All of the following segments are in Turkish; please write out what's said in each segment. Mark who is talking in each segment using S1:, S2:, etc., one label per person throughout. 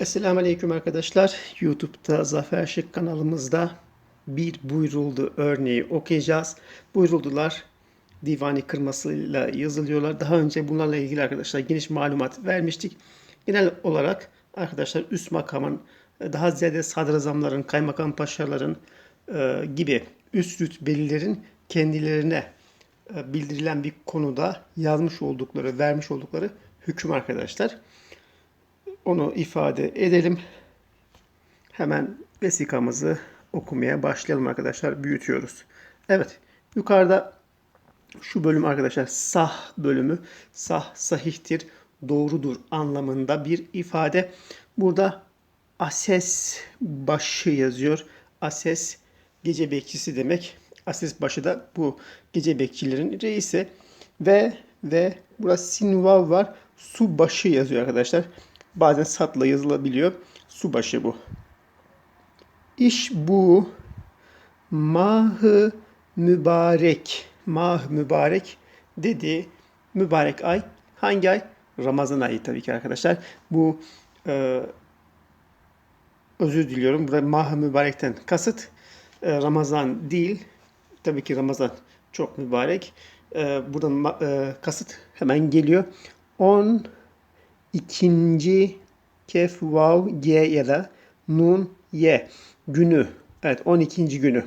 S1: Esselamu Aleyküm arkadaşlar. YouTube'da Zafer Şık kanalımızda bir buyruldu örneği okuyacağız. Buyruldular divani kırmasıyla yazılıyorlar. Daha önce bunlarla ilgili arkadaşlar geniş malumat vermiştik. Genel olarak arkadaşlar üst makamın daha ziyade sadrazamların, kaymakam paşaların e, gibi üst rütbelilerin kendilerine e, bildirilen bir konuda yazmış oldukları, vermiş oldukları hüküm arkadaşlar. Onu ifade edelim. Hemen vesikamızı okumaya başlayalım arkadaşlar. Büyütüyoruz. Evet. Yukarıda şu bölüm arkadaşlar sah bölümü. Sah sahihtir, doğrudur anlamında bir ifade. Burada ases başı yazıyor. Ases gece bekçisi demek. Ases başı da bu gece bekçilerin reisi. Ve ve burası sinvav var. Su başı yazıyor arkadaşlar. Bazen satla yazılabiliyor. Su başı bu. İş bu. Mahı mübarek. Mah mübarek dedi. Mübarek ay. Hangi ay? Ramazan ayı tabii ki arkadaşlar. Bu e, özür diliyorum. Burada mah mübarekten kasıt e, Ramazan değil. Tabii ki Ramazan çok mübarek. E, buradan e, kasıt hemen geliyor. 10 ikinci kef vav g ya da nun ye günü. Evet 12. günü.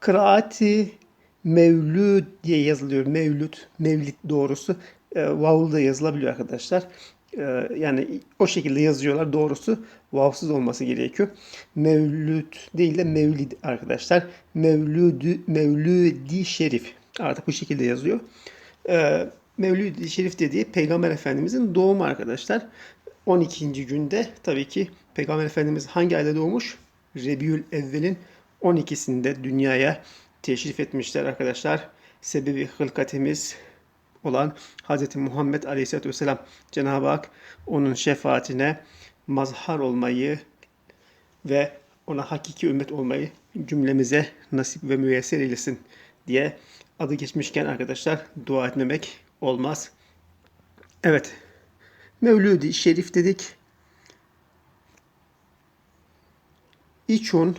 S1: Kıraati mevlüd diye yazılıyor. Mevlüt, mevlid doğrusu. E, vav'lı da yazılabiliyor arkadaşlar. E, yani o şekilde yazıyorlar. Doğrusu vavsız olması gerekiyor. Mevlüt değil de mevlid arkadaşlar. Mevlüdü, mevlüdi şerif. Artık bu şekilde yazıyor. E, Mevlid-i Şerif dediği Peygamber Efendimizin doğumu arkadaşlar. 12. günde tabii ki Peygamber Efendimiz hangi ayda doğmuş? Rebiül Evvel'in 12'sinde dünyaya teşrif etmişler arkadaşlar. Sebebi hılkatimiz olan Hz. Muhammed Aleyhisselatü Vesselam Cenab-ı Hak onun şefaatine mazhar olmayı ve ona hakiki ümmet olmayı cümlemize nasip ve müyesser eylesin diye adı geçmişken arkadaşlar dua etmemek olmaz. Evet. Mevlüdi Şerif dedik. İçun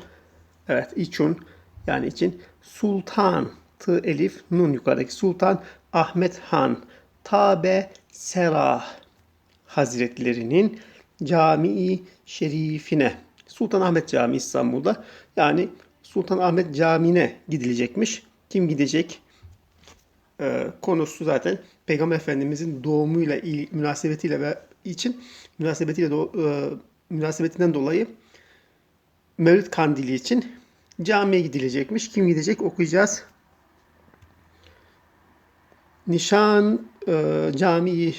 S1: evet İçun yani için Sultan T elif nun yukarıdaki Sultan Ahmet Han Tabe Serah Hazretlerinin Camii Şerifine Sultan Ahmet Camii İstanbul'da yani Sultan Ahmet Camii'ne gidilecekmiş. Kim gidecek? E, konusu zaten Peygamber Efendimizin doğumuyla il, münasebetiyle ve için münasebetiyle do, e, münasebetinden dolayı Mevlid Kandili için camiye gidilecekmiş. Kim gidecek okuyacağız. Nişan e, Camii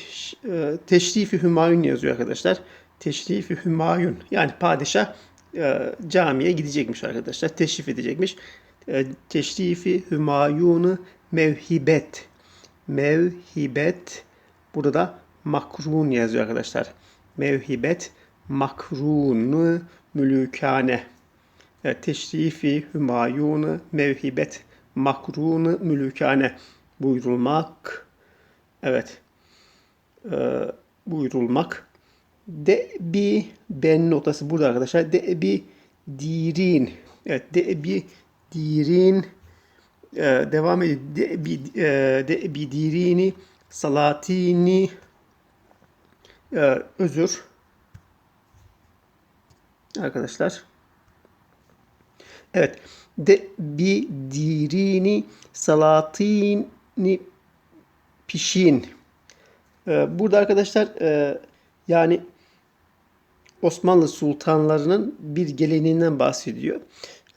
S1: e, Teşrifi Hümayun yazıyor arkadaşlar. Teşrifi Hümayun yani padişah e, camiye gidecekmiş arkadaşlar. Teşrif edecekmiş. E, teşrifi Hümayun'u mevhibet. Mevhibet. Burada da makrun yazıyor arkadaşlar. Mevhibet makrunu mülükane. Evet, teşrifi hümayunu mevhibet makrunu mülükane buyurulmak. Evet. Ee, buyurulmak. De bir ben notası burada arkadaşlar. De bir dirin. Evet, de bir dirin e, devam ediyor. De, bi, e, de bidirini salatini e, özür arkadaşlar. Evet. De bidirini salatini pişin. E, burada arkadaşlar e, yani Osmanlı sultanlarının bir geleneğinden bahsediyor.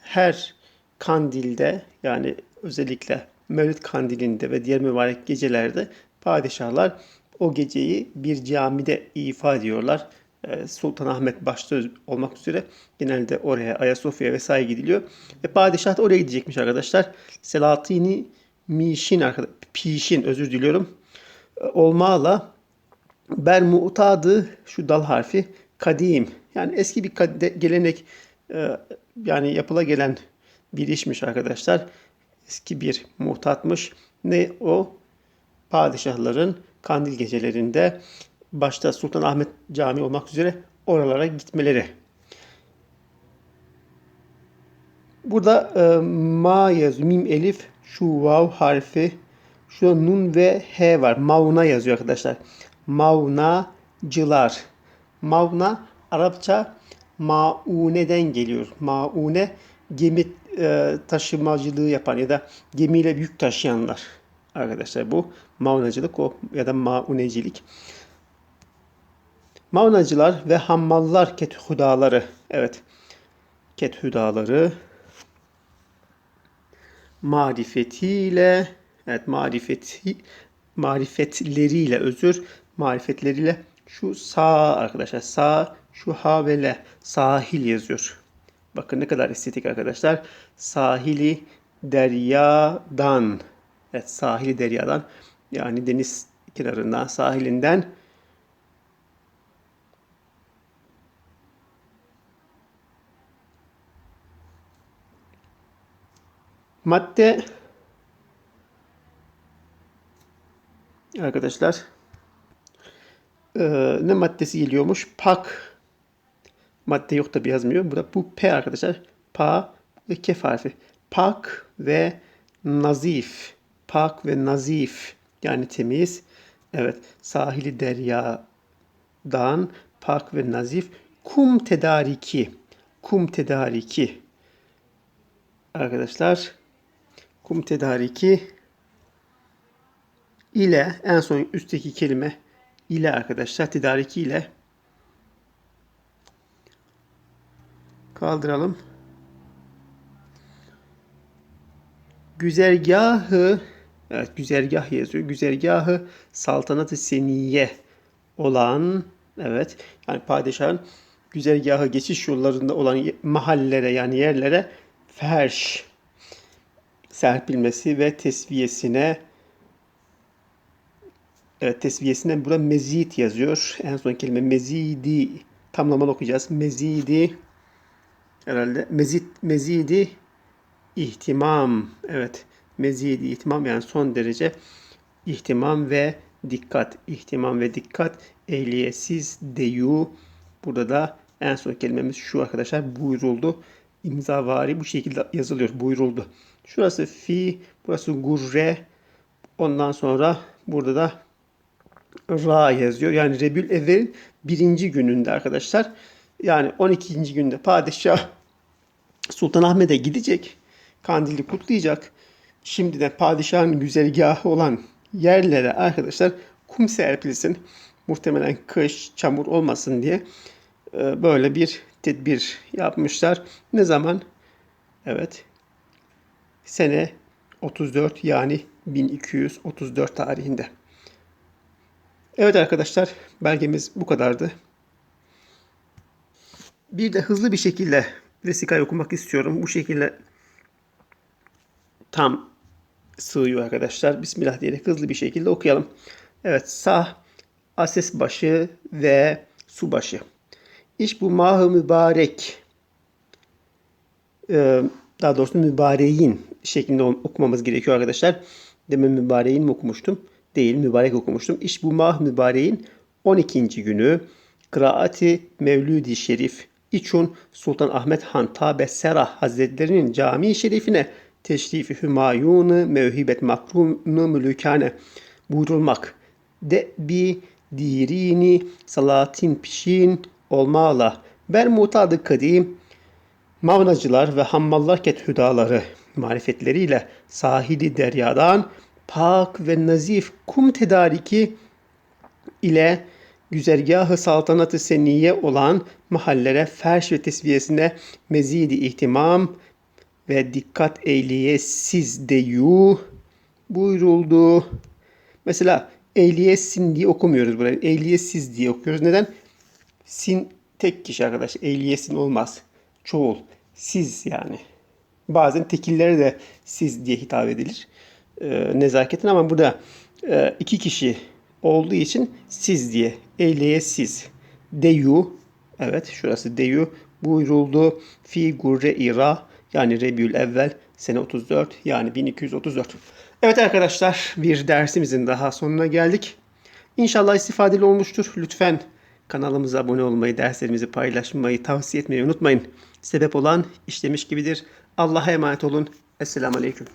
S1: Her kandilde yani özellikle Mevlid kandilinde ve diğer mübarek gecelerde padişahlar o geceyi bir camide ifa ediyorlar. Ee, Sultan Ahmet başta olmak üzere genelde oraya Ayasofya vesaire gidiliyor. Ve padişah da oraya gidecekmiş arkadaşlar. Selatini Mişin arkadaşlar. Pişin özür diliyorum. Ee, olmağla Bermutadı şu dal harfi kadim. Yani eski bir gelenek e, yani yapıla gelen bir işmiş arkadaşlar. Eski bir muhtatmış. Ne o? Padişahların kandil gecelerinde başta Sultanahmet Camii olmak üzere oralara gitmeleri. Burada e, ma yazıyor. Mim, elif, şu vav harfi, şu nun ve h var. Mauna yazıyor arkadaşlar. Maunacılar. Mauna Arapça mauneden geliyor. Maune gemi e, taşımacılığı yapan ya da gemiyle yük taşıyanlar. Arkadaşlar bu maunacılık o ya da maunecilik. Maunacılar ve hammallar kethudaları. Evet. Kethudaları marifetiyle evet marifeti marifetleriyle özür marifetleriyle şu sağ arkadaşlar sağ şu ha ve le sahil yazıyor. Bakın ne kadar estetik arkadaşlar. Sahili deryadan. Evet sahili deryadan. Yani deniz kenarından sahilinden. Madde. Arkadaşlar e, ne maddesi geliyormuş? Pak madde yok tabi yazmıyor. Burada bu P arkadaşlar. Pa ve kef harfi. Pak ve nazif. Pak ve nazif. Yani temiz. Evet. Sahili deryadan pak ve nazif. Kum tedariki. Kum tedariki. Arkadaşlar kum tedariki ile en son üstteki kelime ile arkadaşlar tedariki ile kaldıralım. Güzergahı evet güzergah yazıyor. Güzergahı saltanatı seniye olan evet yani padişahın güzergahı geçiş yollarında olan mahallelere yani yerlere ferş serpilmesi ve tesviyesine evet tesviyesine burada mezit yazıyor. En son kelime mezidi tamlamalı okuyacağız. Mezidi herhalde. Mezit mezidi ihtimam. Evet. Mezidi ihtimam yani son derece ihtimam ve dikkat. İhtimam ve dikkat. Ehliyetsiz deyu. Burada da en son kelimemiz şu arkadaşlar. Buyuruldu. İmzavari bu şekilde yazılıyor. Buyuruldu. Şurası fi, burası gurre. Ondan sonra burada da ra yazıyor. Yani Rebül Evvel birinci gününde arkadaşlar. Yani 12. günde padişah Sultanahmet'e gidecek. Kandili kutlayacak. Şimdi de padişahın güzergahı olan yerlere arkadaşlar kum serpilsin. Muhtemelen kış, çamur olmasın diye e, böyle bir tedbir yapmışlar. Ne zaman? Evet sene 34 yani 1234 tarihinde. Evet arkadaşlar belgemiz bu kadardı. Bir de hızlı bir şekilde vesikayı okumak istiyorum. Bu şekilde tam sığıyor arkadaşlar. Bismillah diyerek hızlı bir şekilde okuyalım. Evet sah, ases başı ve su başı. İş bu mahı mübarek. Ee, daha doğrusu mübareğin şeklinde okumamız gerekiyor arkadaşlar. Demin mübareğin mi okumuştum? Değil, mübarek okumuştum. İş bu mah mübareğin 12. günü Kıraati Mevludi Şerif İçun Sultan Ahmet Han Tabe Serah Hazretlerinin cami şerifine teşrifi hümayunu mevhibet makrunu mülükane buyurulmak. De bi dirini salatin pişin olmala. Ber mutadı kadim Mavnacılar ve hammallar kethüdaları marifetleriyle sahili deryadan pak ve nazif kum tedariki ile güzergahı saltanatı seniye olan mahallere ferş ve tesviyesine mezidi ihtimam ve dikkat eyliyesiz deyu buyuruldu. Mesela ehliyesin diye okumuyoruz burayı. Ehliyetsiz diye okuyoruz. Neden? Sin tek kişi arkadaş. Ehliyesin olmaz. Çoğul. Siz yani. Bazen tekillere de siz diye hitap edilir. E, nezaketin ama burada e, iki kişi olduğu için siz diye. Eyleye siz. Deyu. Evet şurası deyu. Buyuruldu. Fi gurre ira. Yani Rebül evvel sene 34 yani 1234. Evet arkadaşlar bir dersimizin daha sonuna geldik. İnşallah istifadeli olmuştur. Lütfen kanalımıza abone olmayı, derslerimizi paylaşmayı, tavsiye etmeyi unutmayın. Sebep olan işlemiş gibidir. Allah'a emanet olun. Esselamu Aleyküm.